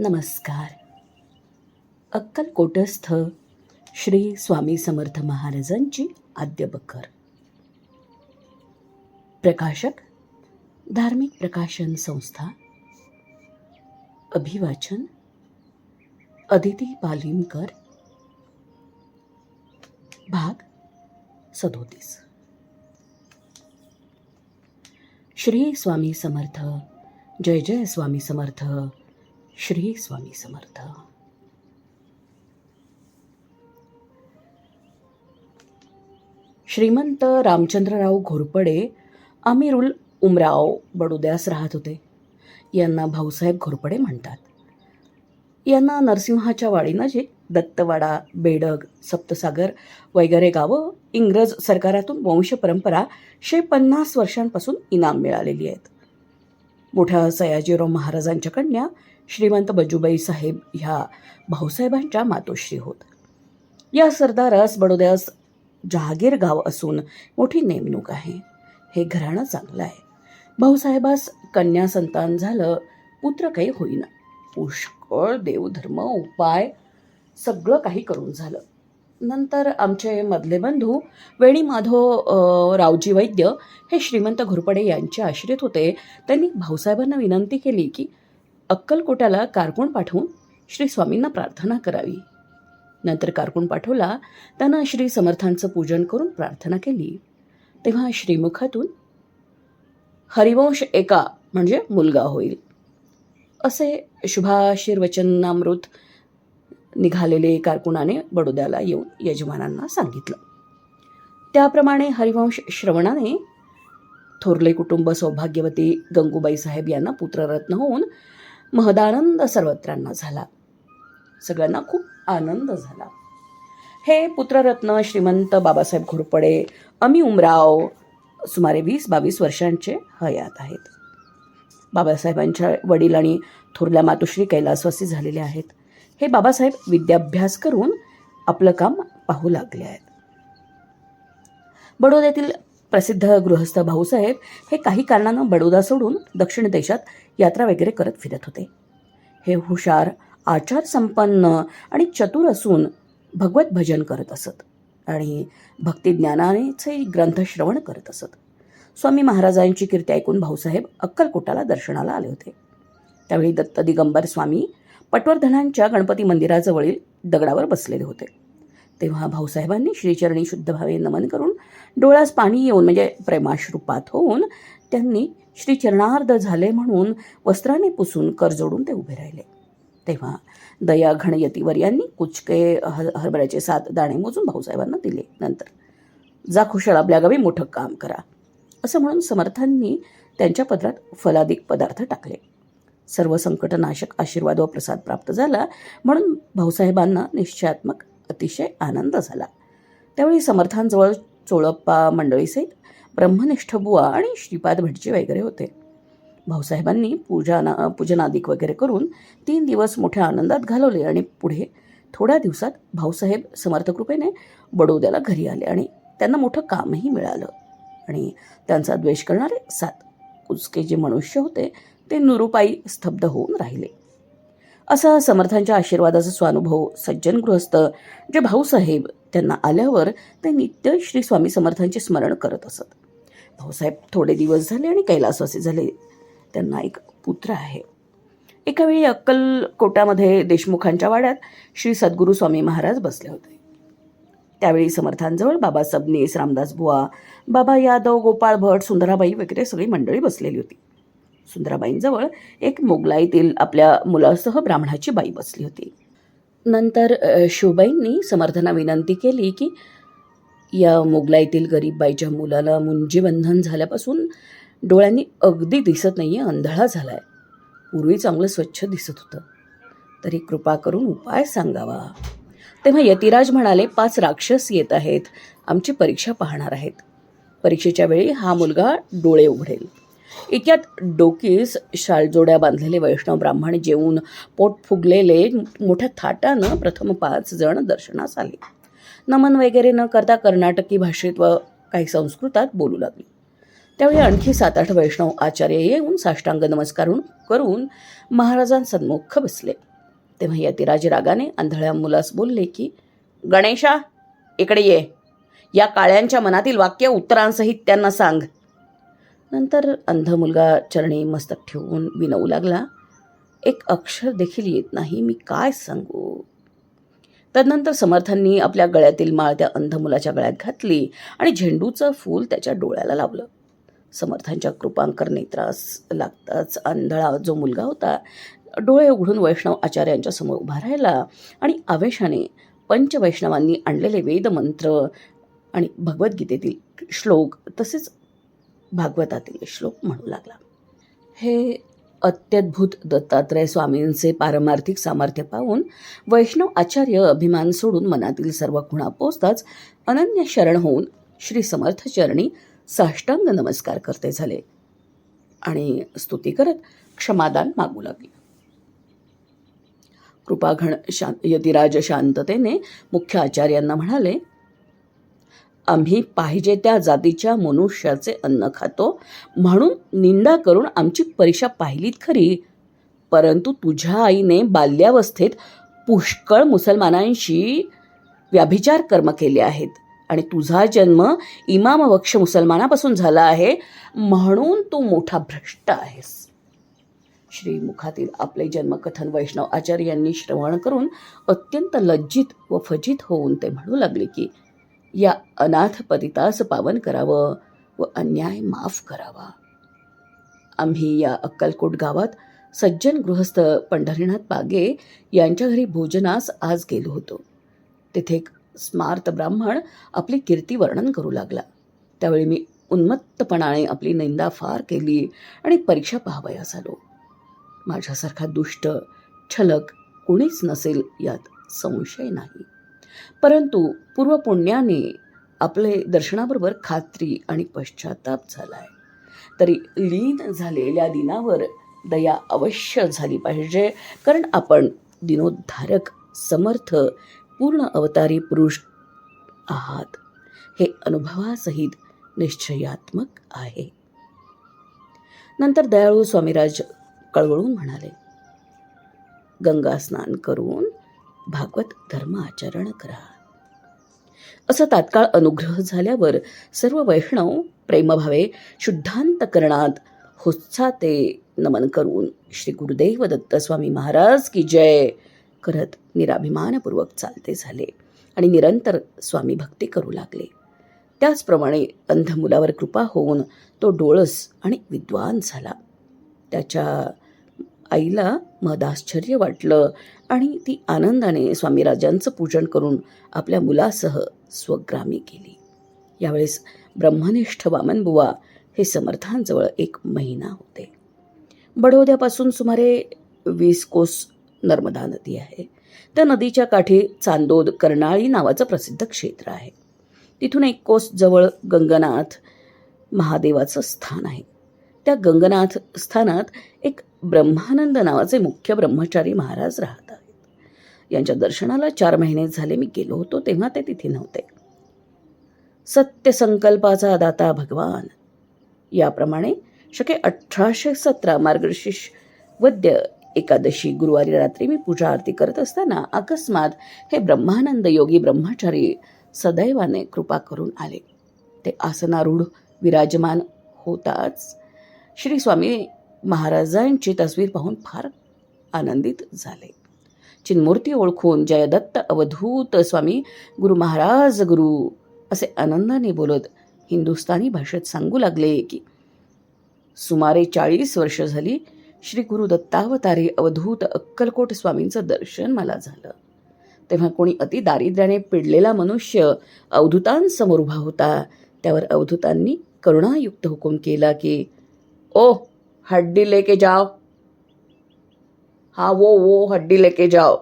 नमस्कार. अक्कलकोटस्थ श्री स्वामी समर्थ महाराजांची आद्य प्रकाशक धार्मिक प्रकाशन संस्था अभिवाचन अदिती पालिमकर भाग सदोतीस. श्री स्वामी समर्थ जय जय स्वामी समर्थ. श्री स्वामी समर्थ. श्रीमंत रामचंद्रराव घोरपडे अमीरुल उमराव बडोद्यास राहत होते. यांना भाऊसाहेब घोरपडे म्हणतात. यांना नरसिंहाच्या वाडीनजीक दत्तवाडा बेडग सप्तसागर वगैरे गावं इंग्रज सरकारातून वंशपरंपरा शे पन्नास वर्षांपासून इनाम मिळालेली आहेत. मोठ्या सयाजीराव महाराजांच्या कन्या श्रीमंत बजूबाई साहेब ह्या भाऊसाहेबांच्या मातोश्री होत. या सरदारास बडोद्यास जहागीर गाव असून मोठी नेमणूक आहे. हे घराणं चांगलं आहे. भाऊसाहेबास कन्या संतान झालं पुत्र काही होईना. पुष्कळ देवधर्म उपाय सगळं काही करून झालं. नंतर आमचे मधले बंधू वेणी माधव रावजी वैद्य हे श्रीमंत घोरपडे यांचे आश्रित होते. त्यांनी भाऊसाहेबांना विनंती केली की अक्कलकोटाला कारकुण पाठवून श्री स्वामींना प्रार्थना करावी. नंतर कारकुण पाठवला त्यांना श्री समर्थांचं पूजन करून प्रार्थना केली. तेव्हा श्रीमुखातून हरिवंश एका म्हणजे मुलगा होईल. असे शुभाशीर्वचनामृत निघालेले कारकुनाने बडोद्याला येऊन यजमानांना सांगितलं. त्याप्रमाणे हरिवंश श्रवणाने थोरले कुटुंब सौभाग्यवती गंगूबाई साहेब यांना पुत्ररत्न होऊन महदानंद सर्वत्रांना झाला. सगळ्यांना खूप आनंद झाला. हे पुत्ररत्न श्रीमंत बाबासाहेब घोरपडे अमी उमराव सुमारे वीस बावीस वर्षांचे हयात आहेत. बाबासाहेबांच्या वडील आणि थोरल्या मातोश्री कैलासवासी झालेले आहेत. हे बाबासाहेब विद्याभ्यास करून आपलं काम पाहू लागले आहेत. बडोद्यातील प्रसिद्ध गृहस्थ भाऊसाहेब हे काही कारणानं बडोदा सोडून दक्षिण देशात यात्रा वगैरे करत फिरत होते. हे हुशार आचार संपन्न आणि चतुर असून भगवत भजन करत असत आणि भक्तिज्ञानानेचे ग्रंथ श्रवण करत असत. स्वामी महाराजांची कीर्ती ऐकून भाऊसाहेब अक्कलकोटाला दर्शनाला आले होते. त्यावेळी दत्त दिगंबर स्वामी पटवर्धनांच्या गणपती मंदिराजवळील दगडावर बसलेले होते. तेव्हा भाऊसाहेबांनी श्रीचरणी शुद्ध भावे नमन करून डोळ्यास पाणी येऊन म्हणजे प्रेमाश्रुपात होऊन त्यांनी श्रीचरणार्ध झाले म्हणून वस्त्राने पुसून कर जोडून ते उभे राहिले. तेव्हा दया घणयतीवर यांनी कुचके हर हरभऱ्याचे सात दाणे मोजून भाऊसाहेबांना दिले. नंतर जा खुशाल आपल्या गावी मोठं काम करा. असं म्हणून समर्थांनी त्यांच्या पदरात फलादिक पदार्थ टाकले. सर्व संकटनाशक आशीर्वाद व प्रसाद प्राप्त झाला म्हणून भाऊसाहेबांना निश्चयात्मक अतिशय आनंद झाला. त्यावेळी समर्थांजवळ चोळप्पा मंडळीसहित ब्रह्मनिष्ठ बुवा आणि श्रीपाद भटजी वगैरे होते. भाऊसाहेबांनी पूजाना पूजनादिक वगैरे करून तीन दिवस मोठ्या आनंदात घालवले आणि पुढे थोड्या दिवसात भाऊसाहेब समर्थकृपेने बडोद्याला घरी आले आणि त्यांना मोठं कामही मिळालं. आणि त्यांचा द्वेष करणारे सात कुचके जे मनुष्य होते ते नुरुपाई स्तब्ध होऊन राहिले. असा समर्थांच्या आशीर्वादाचा स्वानुभव सज्जन गृहस्थ जे भाऊसाहेब त्यांना आल्यावर ते नित्य श्री स्वामी समर्थांचे स्मरण करत असत. भाऊसाहेब थोडे दिवस झाले आणि कैलासवासी झाले. त्यांना एक पुत्र आहे. एकावेळी अक्कलकोटामध्ये देशमुखांच्या वाड्यात श्री सद्गुरू स्वामी महाराज बसले होते. त्यावेळी समर्थांजवळ बाबा सबनीस रामदास बुवा बाबा यादव गोपाळ भट सुंदराबाई वगैरे सगळी मंडळी बसलेली होती. सुंदराबाईंजवळ एक मोगलाईतील आपल्या मुलासह ब्राह्मणाची बाई बसली होती. नंतर शोबाईंनी शिवबाईंनी विनंती केली की या मोगलाईतील गरीब बाईच्या मुलाला मुंजीबंधन झाल्यापासून डोळ्यांनी अगदी दिसत नाही आहे अंधळा झाला आहे पूर्वी चांगलं स्वच्छ दिसत होतं. तरी कृपा करून उपाय सांगावा. तेव्हा यतिराज म्हणाले पाच राक्षस येत आहेत. आमची परीक्षा पाहणार आहेत. परीक्षेच्या वेळी हा मुलगा डोळे उघडेल. इतक्यात डोकीस शालजोड्या बांधलेले वैष्णव ब्राह्मण जेवून पोट फुगलेले मोठ्या थाटानं प्रथम पाच जण दर्शनास आले. नमन वगैरे न करता कर्नाटकी भाषेत व काही संस्कृतात बोलू लागले. त्यावेळी आणखी सात आठ वैष्णव आचार्य येऊन साष्टांग नमस्कार करून महाराजांसन्मुख बसले. तेव्हा यतिराज रागाने आंधळ्या मुलास बोलले की गणेशा इकडे ये. या काळ्यांच्या मनातील वाक्य उत्तरांसहित त्यांना सांग. नंतर अंध मुलगा चरणी मस्तक ठेवून विनवू लागला. एक अक्षर देखील येत नाही मी काय सांगू? तदनंतर समर्थांनी आपल्या गळ्यातील माळ त्या अंध मुलाच्या गळ्यात घातली आणि झेंडूचं फूल त्याच्या डोळ्याला लावलं. समर्थांच्या कृपांकर नेत्रास लागताच आंधळा जो मुलगा होता डोळे उघडून वैष्णव आचार्यांच्या समोर उभा राहिला आणि आवेशाने पंचवैष्णवांनी आणलेले वेदमंत्र आणि भगवद्गीतेतील श्लोक तसेच भागवतातील श्लोक म्हणू लागला. हे अत्यद्भुत दत्तात्रय स्वामींचे पारमार्थिक सामर्थ्य पाहून वैष्णव आचार्य अभिमान सोडून मनातील सर्व खुणा पोचताच अनन्य शरण होऊन श्री समर्थ चरणी साष्टांग नमस्कार करते झाले आणि स्तुती करत क्षमादान मागू लागले. कृपाघण शां यतिराज शांततेने मुख्य आचार्यांना म्हणाले आम्ही पाहिजे त्या जातीच्या मनुष्याचे अन्न खातो. म्हणून निंदा करून आमची परीक्षा पाहिलीत खरी. परंतु तुझ्या आईने बाल्यावस्थेत पुष्कळ मुसलमानांशी व्याभिचार कर्म केले आहेत. आणि तुझा जन्म इमामवक्ष मुसलमानापासून झाला आहे. म्हणून तू मोठा भ्रष्ट आहेस. श्रीमुखातील आपले जन्मकथन वैष्णव आचार्य यांनी श्रवण करून अत्यंत लज्जित व फजित होऊन ते म्हणू लागले की या अनाथ पतितास पावन करावं व अन्याय माफ करावा. आम्ही या अक्कलकोट गावात सज्जन गृहस्थ पंढरीनाथ पागे यांच्या घरी भोजनास आज गेलो होतो. तेथे एक स्मार्त ब्राह्मण आपली कीर्ती वर्णन करू लागला. त्यावेळी मी उन्मत्तपणाने आपली निंदा फार केली आणि परीक्षा पाहावयास आलो. माझ्यासारखा दुष्ट छलक कोणीच नसेल यात संशय नाही. परंतु पूर्वपुण्याने आपले दर्शनाबरोबर खात्री आणि पश्चाताप झालाय. तरी लीन झालेल्या दिनावर दया अवश्य झाली पाहिजे कारण आपण दिनोद्धारक समर्थ पूर्ण अवतारी पुरुष आहात. हे अनुभवासहित निश्चयात्मक आहे. नंतर दयाळू स्वामीराज कळवळून म्हणाले गंगा स्नान करून भागवत धर्म आचरण करा. असं तात्काळ अनुग्रह झाल्यावर सर्व वैष्णव प्रेमभावे शुद्धांतकरणात होत्साते नमन करून श्री गुरुदेव दत्त स्वामी महाराज की जय करत निराभिमानपूर्वक चालते झाले आणि निरंतर स्वामी भक्ती करू लागले. त्याचप्रमाणे अंध मुलावर कृपा होऊन तो डोळस आणि विद्वान झाला. त्याच्या आईला मदाश्चर्य वाटलं आणि ती आनंदाने स्वामीराजांचं पूजन करून आपल्या मुलासह स्वग्रामी गेली. यावेळेस ब्रह्मनिष्ठ वामनबुवा हे समर्थांजवळ एक महिना होते. बडोद्यापासून सुमारे वीस कोस नर्मदा नदी आहे. त्या नदीच्या काठी चांदोद कर्नाळी नावाचं प्रसिद्ध क्षेत्र आहे. तिथून एक कोस जवळ गंगनाथ महादेवाचं स्थान आहे. त्या गंगनाथ स्थानात एक ब्रह्मानंद नावाचे मुख्य ब्रह्मचारी महाराज राहत आहेत. यांच्या दर्शनाला चार महिने झाले मी गेलो होतो तेव्हा ते तिथे नव्हते. सत्यसंकल्पाचा दाता भगवान. याप्रमाणे शके अठराशे सतरा मार्गशीर्ष वद्य एकादशी गुरुवारी रात्री मी पूजा आरती करत असताना अकस्मात हे ब्रह्मानंद योगी ब्रह्मचारी सदैवाने कृपा करून आले. ते आसनारूढ विराजमान होताच श्री स्वामी महाराजांची तस्वीर पाहून फार आनंदित झाले. चिन्मूर्ती ओळखून जयदत्त अवधूत स्वामी गुरु महाराज गुरु असे आनंदाने बोलत हिंदुस्थानी भाषेत सांगू लागले की सुमारे चाळीस वर्ष झाली श्री गुरु दत्तावतारी अवधूत अक्कलकोट स्वामींचं दर्शन मला झालं. तेव्हा कोणी अति दारिद्र्याने पिडलेला मनुष्य अवधूतांसमोर उभा होता. त्यावर अवधूतांनी करुणायुक्त हुकूम केला की ओ हड्डी लेके जाओ। हा वो वो हड्डी लेके जाओ।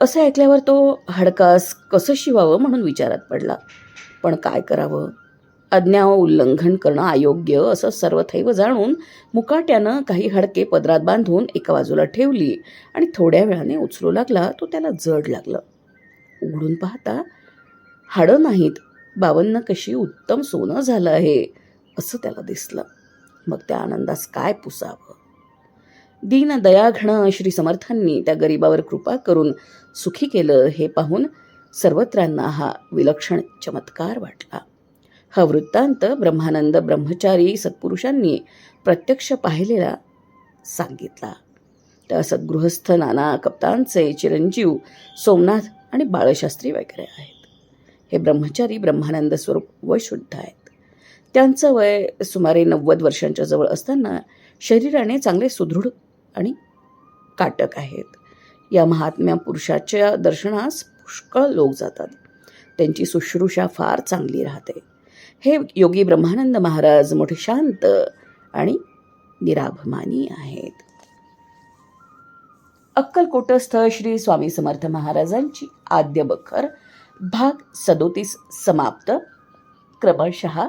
असं ऐकल्यावर तो हडकास कसं शिवावं म्हणून विचारात पडला. पण काय करावं? आज्ञा उल्लंघन करणं अयोग्य असं सर्वथैव जाणून मुकाट्यानं काही हडके पदरात बांधून एका बाजूला ठेवली आणि थोड्या वेळाने उचलू लागला तो त्याला जड लागलं. उघडून पाहता हाडं नाहीत. बावन्न कशी उत्तम सोनं झालं आहे असं त्याला दिसलं. मग त्या आनंदास काय पुसावं? दीन दयाघण श्री समर्थांनी त्या गरिबावर कृपा करून सुखी केलं हे पाहून सर्वत्रांना हा विलक्षण चमत्कार वाटला. हा वृत्तांत ब्रह्मानंद ब्रह्मचारी सत्पुरुषांनी प्रत्यक्ष पाहिलेला सांगितला. त्या सद्गृहस्थ नाना कप्तांचे चिरंजीव सोमनाथ आणि बाळशास्त्री वगैरे आहेत. हे ब्रह्मचारी ब्रह्मानंद स्वरूप व शुद्ध आहेत. त्यांचं वय सुमारे नव्वद वर्षांच्या जवळ असताना शरीराने चांगले सुदृढ आणि काटक आहेत. या महात्म्या पुरुषाच्या दर्शनास पुष्कळ लोक जातात. त्यांची शुश्रूषा फार चांगली राहते. हे योगी ब्रह्मानंद महाराज मोठे शांत आणि निराभमानी आहेत. अक्कलकोटस्थ श्री स्वामी समर्थ महाराजांची आद्य बखर भाग सदोतीस समाप्त. क्रमशः